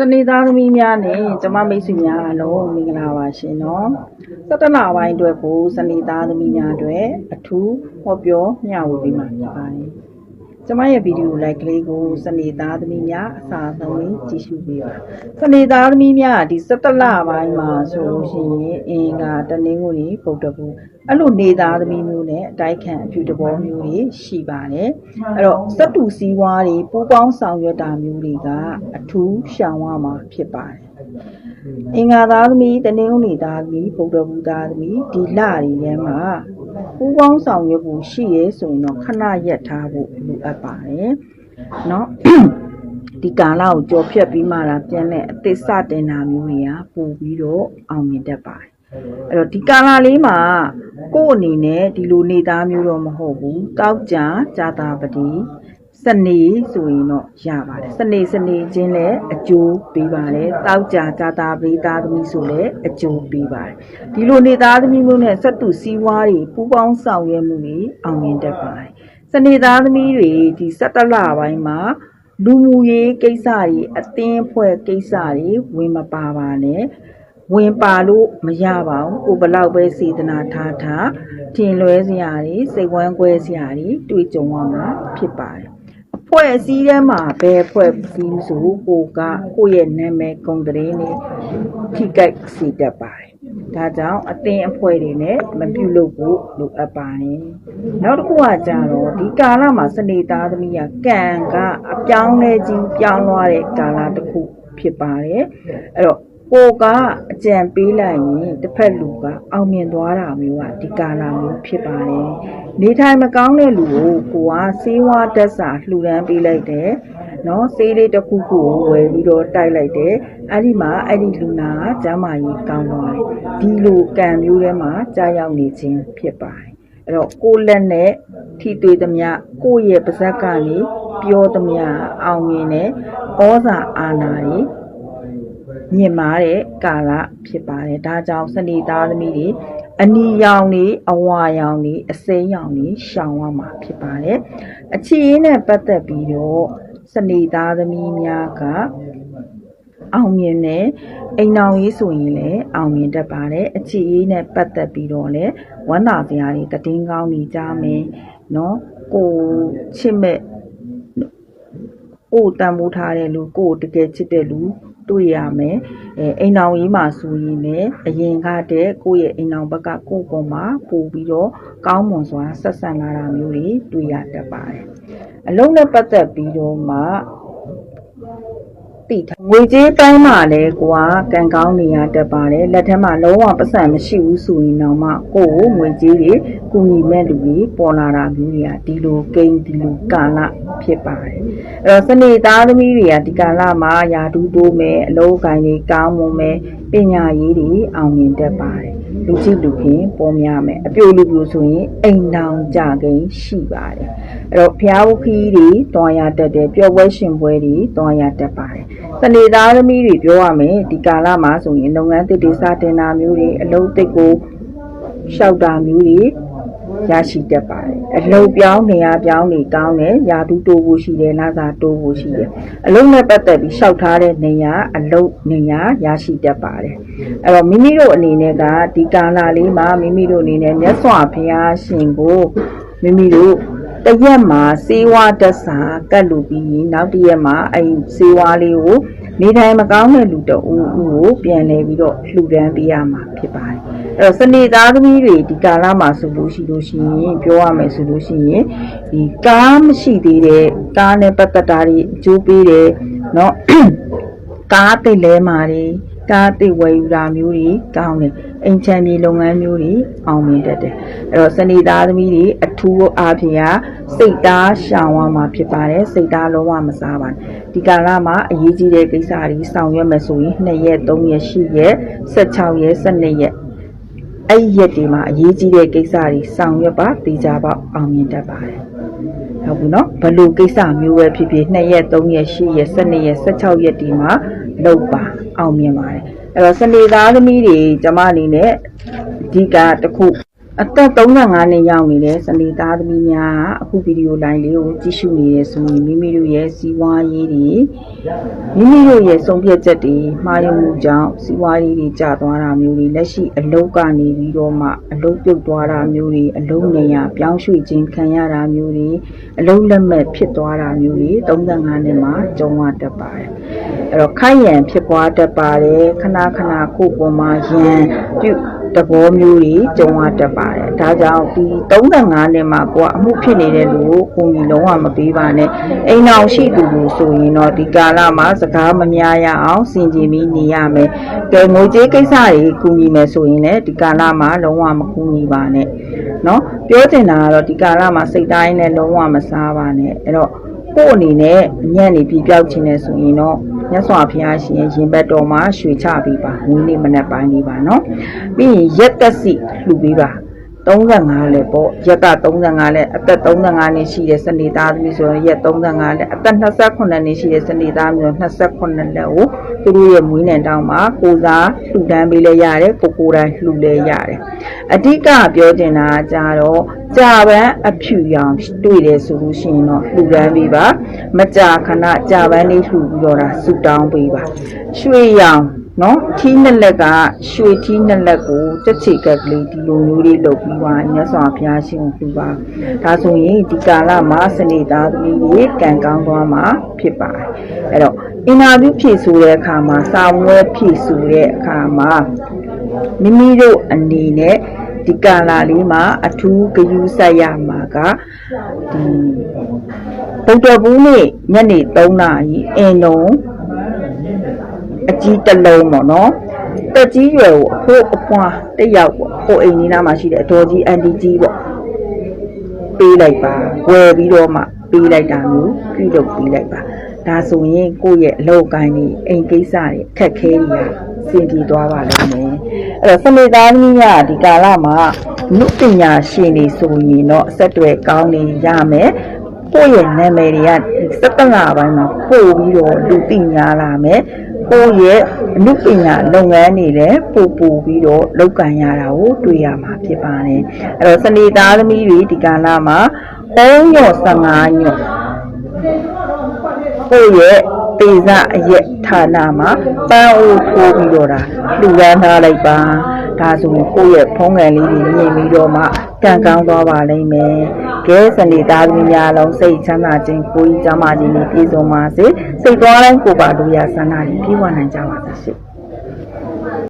စနေသားသမီးများနဲ့ကျမမိတ်ဆွေများအားလုံးမင်္ဂလာပါရှင်နော်17လပိုင်းအတွက်ကိုစနေသားသမီးများအတွက်အထူးဟောပြောမျှဝေပေးမှာဖြစ်ပါတယ် ကျမရဲ့ဗီဒီယိုလိုက်ကလေးကိုစနေသားသမီးများအစာဆုံးလေးကြည့်ရှုပေးပါစနေသားသမီးများဒီ17လပိုင်းမှာဆိုလို့ရှိရင်အင်္ဂါတနင်္ဂနွေပုဒ်တကူအဲ့လိုနေသားသမီးမျိုးနဲ့အတိုက်ခံအဖြူတဘောမျိုးတွေရှိပါတယ်အဲ့တော့စက်တူစည်းဝါးတွေပူပေါင်းဆောင်ရွက်တာမျိုးတွေကအထူးရှောင်ရမှာဖြစ်ပါတယ်အင်္ဂါသားသမီးတနင်္ဂနွေသားသမီးဗုဒ္ဓဘုသားသမီးဒီလတွေထဲမှာ ပူပေါင်းဆောင်ရွက်ဖို့ရှိရဲဆိုရင်တော့ခဏရက်ထားဖို့လိုအပ်ပါတယ်เนาะ ဒီကာလကိုကြော်ဖြတ်ပြီးမှလာပြန်တဲ့အသစ်စတင်တာမျိုးတွေကပို့ပြီးတော့အောင်မြင်တတ်ပါတယ်အဲ့တော့ဒီကာလလေးမှာကိုယ့်အနေနဲ့ဒီလိုနေသားမျိုးတော့မဟုတ်ဘူးတောက်ကြကြာတာပတိ စနေဆိုရင်တော့ရပါတယ်စနေစနေချင်းလည်းအကျိုးပေးပါတယ်တောက်ကြကြာတာပတိသားသမီးဆိုလည်းအကျိုးပေးပါတယ်ဒီလိုနေသားသမီးမျိုးနဲ့စက်တူစီးဝါးတွေပူပေါင်းဆောင်ရွက်မှုတွေအောင်မြင်တတ်ပါတယ်စနေသားသမီးတွေဒီ17လပိုင်းမှာလူမှုရေးကိစ္စတွေအသင်းအဖွဲ့ကိစ္စတွေဝင်မပါပါနဲ့ဝင်ပါလို့မရပါဘူးကိုဘလောက်ပဲစေတနာထားထားထင်လွဲစရာတွေစိတ်ဝမ်းကွဲစရာတွေတွေ့ကြုံရမှာဖြစ်ပါတယ်အ ဖွဲ့အစည်းထဲမှာဘယ်အဖွဲ့အစည်းဆိုကိုကကိုယ့်ရဲ့နာမည်ဂုဏ်သတင်းတွေထိကြိုက်စေတတ်ပါတယ်ဒါကြောင့်အသင်းအဖွဲ့တွေနဲ့မပြုလုပ်ဖို့လိုအပ်ပါတယ်နောက်တစ်ခုကကြတော့ဒီကာလမှာစနေသားသမီးကကံကအပြောင်းလဲခြင်းပြောင်းသွားတဲ့ကာလတစ်ခုဖြစ်ပါတယ်အဲ့တော့ကိုကအကြံပေးလိုက်ရင်တစ်ဖက်လူကအောင်မြင်သွားတာမျိုးကဒီကာလမျိုးဖြစ်ပါတယ် နေထိုင်မကောင်းတဲ့လူကိုကိုကစေးဝါးတက်စာလှူဒန်းပေးလိုက်တယ်နော်ဆေးလေးတစ်ခုခုကိုဝယ်ပြီးတော့တိုက်လိုက်တယ်အဲ့ဒီမှာအဲ့ဒီလူနာကကျမ်းမာရေးကောင်းသွားတယ်ဒီလိုကံမျိုးထဲမှာကြာရောက်နေခြင်းဖြစ်ပါတယ်အဲ့တော့ကိုယ့်လက်နဲ့ထိတွေ့သမျှကိုယ့်ရဲ့ပါဇက်ကနေပြောသမျှအောင်မြင်တဲ့ဩဇာအာဏာတွေမြင့်မားတဲ့ကာလဖြစ်ပါတယ်ဒါကြောင့်စနေသားသမီးတွေ အနီရောင်တွေအဝါရောင်တွေအစိမ်းရောင်တွေရှောင်ရမှာဖြစ်ပါတယ်အခြေရင်းနဲ့ပတ်သက်ပြီးတော့စနေသားသမီးများကအောင်မြင်တဲ့အိမ်တော်ရေးဆိုရင်လည်းအောင်မြင်တတ်ပါတယ်အခြေရေးနဲ့ပတ်သက်ပြီးတော့လည်းဝမ်းသာစရာတွေတည်င်းကောင်းနေကြမယ်เนาะကိုချစ်မဲ့ကိုတန်မိုးထားတဲ့လူကိုတကယ်ချစ်တဲ့လူ တွေ့ရမယ်အဲအိမ်တော်ရေးမှာဆိုရင်လည်းအရင်ကတည်းကိုယ့်ရဲ့အိမ်တော်ဘက်ကကိုယ့်ပေါ်မှာပို့ပြီးတော့ကောင်းမွန်စွာဆက်ဆံလာတာမျိုးတွေတွေ့ရတတ်ပါတယ်အလုံးနဲ့ပတ်သက်ပြီးတော့မှ တိထားငွေကြေးပိုင်းမှာလည်းကိုကကံကောင်းနေရတတ်ပါတယ်လက်ထက်မှာလုံးဝပတ်စံမရှိဘူးဆိုရင်တော့မှကိုယ့်ကိုငွေကြေးတွေကူညီမဲ့လူတွေပေါ်လာတာမျိုးတွေကဒီလိုကိန်းဒီလိုကာလဖြစ်ပါတယ်အဲ့တော့စနေသားသမီးတွေကဒီကာလမှာယာတူးတိုးမယ်အလုပ်ကိုင်းတွေကောင်းမွန်မယ်ပညာရေးတွေအောင်မြင်တတ်ပါတယ် လူကြည့်လူခင်ပေါ်များမယ်အပြိုလူပြိုဆိုရင်အိမ်တောင်ကြကိန်းရှိပါတယ်အဲ့တော့ဖျားဝခီးတွေတွားရတတ်တယ်ပျော်ပွဲရှင်ပွဲတွေတွားရတတ်ပါတယ်စနေသားသမီးတွေပြောရမယ်ဒီကာလမှာဆိုရင်လုပ်ငန်းတစ်တွေစတင်တာမျိုးတွေအလုပ်တစ်ကိုရှောက်တာမျိုးတွေ ရရှိတတ်ပါတယ်အလုပ်ပြောင်းနေရာပြောင်းနေကောင်းတယ်ယာတူးတိုးဖို့ရှိတယ်လာစာတိုးဖို့ရှိတယ်အလုပ်နဲ့ပတ်သက်ပြီးရှောက်ထားတဲ့နေရာအလုပ်နေရာရရှိတတ်ပါတယ်အဲ့တော့မိမိတို့အနေနဲ့ကဒီကာလလေးမှာမိမိတို့အနေနဲ့မြတ်စွာဘုရားရှင်ကိုမိမိတို့တရက်မှာစေဝါတက်စာကတ်လူပြီးရင်နောက်တစ်ရက်မှာအဲ့စေဝါလေးကိုနေထိုင်မကောင်းတဲ့လူတအူးဦးကိုပြန်လဲပြီးတော့လှူဒန်းပေးရမှာဖြစ်ပါတယ် အဲ့တော့စနေသားသမီးတွေဒီကာလမှာဆိုလို့ရှိလို့ရှိရင်ပြောရမယ်ဆိုလို့ရှိရင်ဒီကားမရှိသေးတဲ့ကားနဲ့ပတ်သက်တာတွေအကျိုးပေးတယ်เนาะ ကားတိတ်လဲမာတွေကားတိတ်ဝယ်ယူတာမျိုးတွေကောင်းတယ်အိမ်ချမ်းမြေလုပ်ငန်းမျိုးတွေအောင်မြင်တတ်တယ်အဲ့တော့စနေသားသမီးတွေအထူးအားဖြင့်ကစိတ်သားရှောင်ရမှာဖြစ်ပါတယ်စိတ်သားလုံးဝမစားပါနဲ့ဒီကာလမှာအရေးကြီးတဲ့ကိစ္စတွေဆောင်ရွက်မယ်ဆိုရင်2ရက်3ရက်10ရက်16ရက်12ရက် အဲ့ဒီရက်တွေမှာအရေးကြီးတဲ့ကိစ္စတွေဆောင်ရွက်ပါတေချာပေါက်အောင်မြင်တတ်ပါတယ်ဟုတ်ပြီနော်ဘယ်လိုကိစ္စမျိုးပဲဖြစ်ဖြစ်2ရက်3ရက်10ရက်12ရက်16ရက်ဒီမှာလုပ်ပါအောင်မြင်ပါတယ်အဲ့တော့စနေသားသမီးတွေကျမအနေနဲ့အဓိကတစ်ခု အသက်35နှစ်ရောက်နေတဲ့စနေသားသမီးများကအခုဗီဒီယိုလိုင်းလေးကိုကြည့်ရှုနေရဆိုရင်မိမိတို့ရဲ့စီးပွားရေးတွေမိမိတို့ရဲ့ဆုံးဖြတ်ချက်တွေမှားယွင်းမှုကြောင့်စီးပွားရေးတွေကျသွားတာမျိုးတွေလက်ရှိအလုပ်ကနေပြီးတော့မှအလုပ်ပြုတ်သွားတာမျိုးတွေအလုပ်နေရပြောင်းရွှေ့ခြင်းခံရတာမျိုးတွေအလုပ်လက်မဲ့ဖြစ်သွားတာမျိုးတွေ35နှစ်မှာကြုံရတတ်ပါတယ်အဲ့တော့ခိုက်ရန်ဖြစ်ပွားတတ်ပါတယ်ခဏခဏကိုယ်ပေါ်မှာရန်ပြုတ် တဘောမျိုးတွေကြုံရတတ်ပါတယ်။ဒါကြောင့်ဒီ35နှစ်မှာကိုကအမှုဖြစ်နေတဲ့လူကိုကိုကြီးလုံးဝမပေးပါနဲ့။အိမ်အောင်ရှိသူလူဆိုရင်တော့ဒီကာလမှာစကားမများရအောင်စင်ကြင်ပြီးနေရမယ်။ကဲငွေကြေးကိစ္စတွေကူညီမယ်ဆိုရင်လည်းဒီကာလမှာလုံးဝမကူညီပါနဲ့။နော်ပြောချင်တာကတော့ဒီကာလမှာစိတ်တိုင်းနဲ့လုံးဝမစားပါနဲ့။အဲ့တော့ကို့အနေနဲ့ညံ့နေပြီးပြောက်ခြင်းနဲ့ဆိုရင်တော့ မြတ်စွာဘုရားရှင်ရဲ့ရင်ဘတ်တော်မှာရွှေချပေးပါဝင်းနေမနဲ့ပိုင်းနေပါနော်ပြီးရင်ရက်သက်စီလှူပေးပါ 35လဲပေါ့ရက်က35လဲအသက်35နှစ်ရှိတဲ့စနေသားသမီးဆိုရင်ရက်35လဲအသက်28နှစ်ရှိတဲ့စနေသားမျိုး28လက်ကိုသူတို့ရဲ့မွေးနေ့တောင်းမှာကိုစားလှူဒန်းပေးလဲရတယ်ကိုကိုယ်တိုင်လှူလဲရတယ်အဓိကပြောချင်တာကကြတော့ကြာပန်းအဖြူရောင်တွေ့တယ်ဆိုလို့ရှိရင်တော့လှူဒန်းပေးပါမကြာခဏကြာပန်းလေးလှူပြီးတော့ဒါဆူတောင်းပေးပါရွှေရောင် နော်ထီးနှစ်လက်ကရွှေထီးနှစ်လက်ကိုတက်ချေကက်ကလေးဒီလိုမျိုးလေးလုပ်ပြီးပါမြတ်စွာဘုရားရှင်ကိုပြုပါဒါဆိုရင်ဒီကာလမှာစနေသားသမီးတွေကံကောင်းသွားမှာဖြစ်ပါတယ်အဲ့တော့အင်တာဗျူးဖြည့်ဆိုတဲ့အခါမှာစာမွေးဖြည့်ဆိုတဲ့အခါမှာမိမိတို့အနေနဲ့ဒီကာလလေးမှာအထူးဂရုစိုက်ရမှာကဒီဗုဒ္ဓဘူးနေ့ညနေ3နာရီအင်လုံး အကြီးတစ်လုံးပေါ့နော်တက်ကြီးရွယ်ကိုအဖိုးအပွားတစ်ယောက်ပေါ့ဟိုအိမ်နီးနားမှာရှိတဲ့အတော်ကြီးအန်တီကြီးပေါ့ပေးလိုက်ပါဝယ်ပြီးတော့မှပေးလိုက်တာမျိုးပြုလုပ်ပေးလိုက်ပါဒါဆိုရင်ကိုယ့်ရဲ့အလုပ်ကိုင်းတွေအိမ်ကိစ္စတွေအခက်ခဲတွေကစင်ပြေသွားပါလိမ့်မယ်အဲ့တော့စမေသားသမီးကဒီကာလမှာနုပညာရှင်တွေဆိုရင်တော့အဆက်တွေကောင်းနေရမယ်ကိုယ့်ရဲ့နာမည်တွေကစက်တလပိုင်းမှာပို့ပြီးတော့လူသိများလာမယ် ကိုယ့်ရဲ့အမှုပညာလုပ်ငန်းတွေလည်းပို့ပို့ပြီးတော့လုပ်ကင်ရတာကိုတွေ့ရမှာဖြစ်ပါတယ်အဲ့တော့စနေသားသမီးတွေဒီကာလမှာ3ညော့15ညော့ကိုယ့်ရဲ့ပေဇအရက်ဌာနမှာပန်းအိုးထိုးပြီးတော့ဒါလူရမ်းထားလိုက်ပါ ဒါဆိုရင်ကိုယ့်ရဲ့ဖုံးကန်လေးတွေမြင်ပြီးတော့မှကံကောင်းသွားပါလိမ့်မယ်ကဲစနေသားသမီးများလုံးစိတ်ချမ်းသာခြင်းကိုယ်ကြီးကျမ်းမာခြင်းနဲ့ပြည့်စုံပါစေစိတ်သွားတိုင်းကိုယ်ပါလို့ရဆန္ဒကြီးပြည့်ဝနိုင်ကြပါစေ